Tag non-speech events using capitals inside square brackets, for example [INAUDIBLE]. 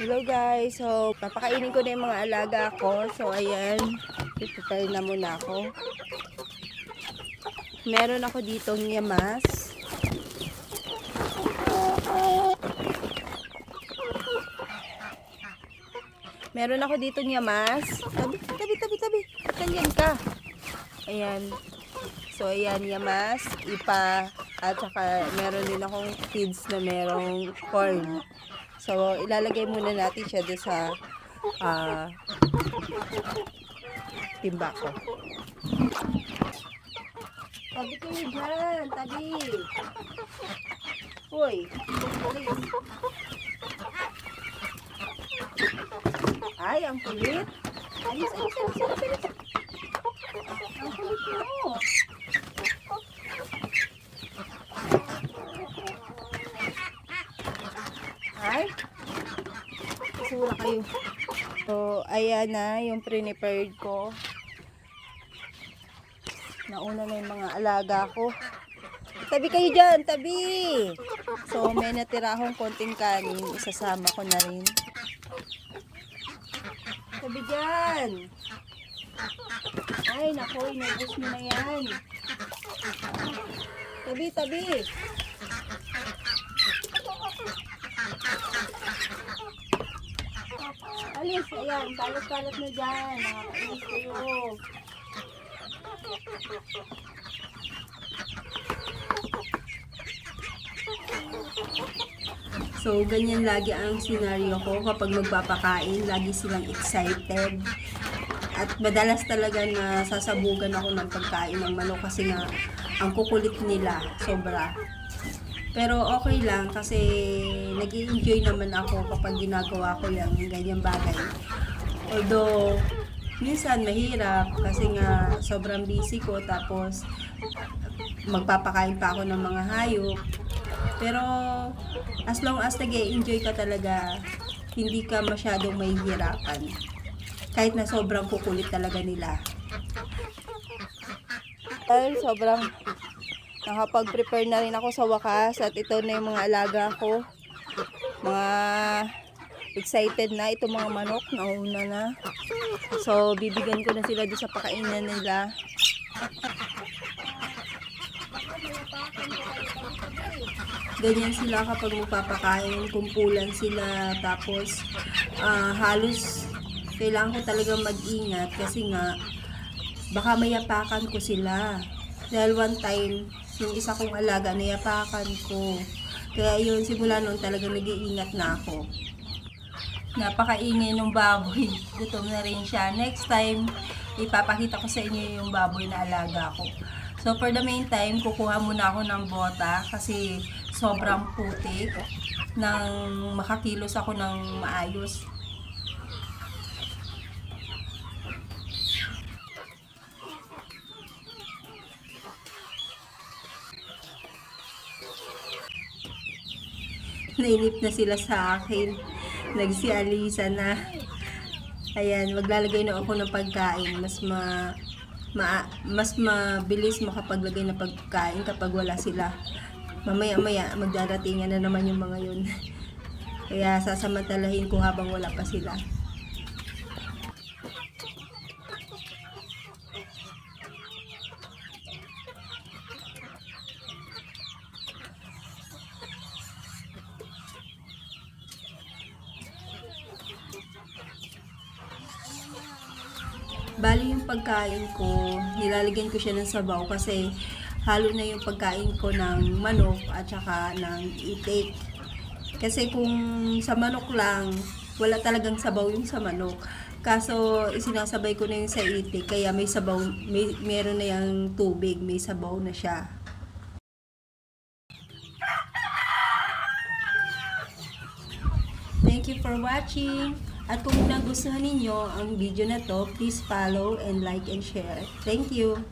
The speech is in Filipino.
Hello guys, so papakainin ko na yung mga alaga ko. So ayan, prepare na muna ako. Meron ako ditong yamas. Meron ako ditong yamas. Tabi, tabi, tabi, tabi. Ganyan ka. Ayan. So ayan, yamas, ipa, at saka meron din akong kids na merong corn. So, ilalagay muna natin siya doon sa ah, timba ko. Tabi kayo dyan, tabi. Uy. Ay, ang kulit. Alis, alis, alis, alis, alis. Ang kulit mo. Ay, Sura kayo. So, ayan na yung pre-prepared ko. Nauna na yung mga alaga ko. Tabi kayo dyan, tabi! So, may natira akong konting kanin. Isasama ko na rin. Tabi dyan! Ay, nako, inubos mo na yan. Tabi, tabi! Ayan, kalat-kalat na dyan. Nakakainis kayo. So, ganyan lagi ang scenario ko kapag magpapakain. Lagi silang excited. At madalas talaga na sasabugan ako ng pagkain ng manok kasi nga ang kukulit nila. Sobra. Pero okay lang kasi nag enjoy naman ako kapag ginagawa ko yung ganyan bagay. Although, minsan mahirap kasi nga sobrang busy ko tapos magpapakain pa ako ng mga hayop. Pero as long as nag enjoy ka talaga, hindi ka masyadong mahihirapan. Kahit na sobrang kukulit talaga nila. Ay, sobrang nakapag-prepare na rin ako sa wakas at ito na yung mga alaga ko. Mga excited na ito mga manok, nauna na. So, bibigyan ko na sila doon sa pakainan nila. Ganyan sila kapag magpapakain, kumpulan sila, tapos ah, halos kailangan ko talaga mag-ingat kasi nga baka mayapakan ko sila. Dahil one time, yung isa kong alaga, nayapakan ko. Kaya yun, simula noon talaga nag-iingat na ako. Napakaingay ng baboy. [LAUGHS] Gutom na rin siya. Next time, ipapakita ko sa inyo yung baboy na alaga ko. So for the meantime, kukuha muna ako ng bota kasi sobrang putik nang makakilos ako ng maayos. Nainip na sila sa akin. Nagsialisa na. Ayan, maglalagay na ako ng pagkain. Mas ma, ma mas mabilis makapaglagay ng pagkain kapag wala sila. Mamaya-maya magdaratingan na naman yung mga yun. Kaya sasamantalahin ko habang wala pa sila. Bali yung pagkain ko, nilalagyan ko siya ng sabaw kasi halo na yung pagkain ko ng manok at saka ng itik. Kasi kung sa manok lang, wala talagang sabaw yung sa manok. Kaso isinasabay ko na yung sa itik kaya may sabaw, may, meron na yung tubig, may sabaw na siya. Thank you for watching. At kung nagustuhan ninyo ang video na to, please follow and like and share. Thank you.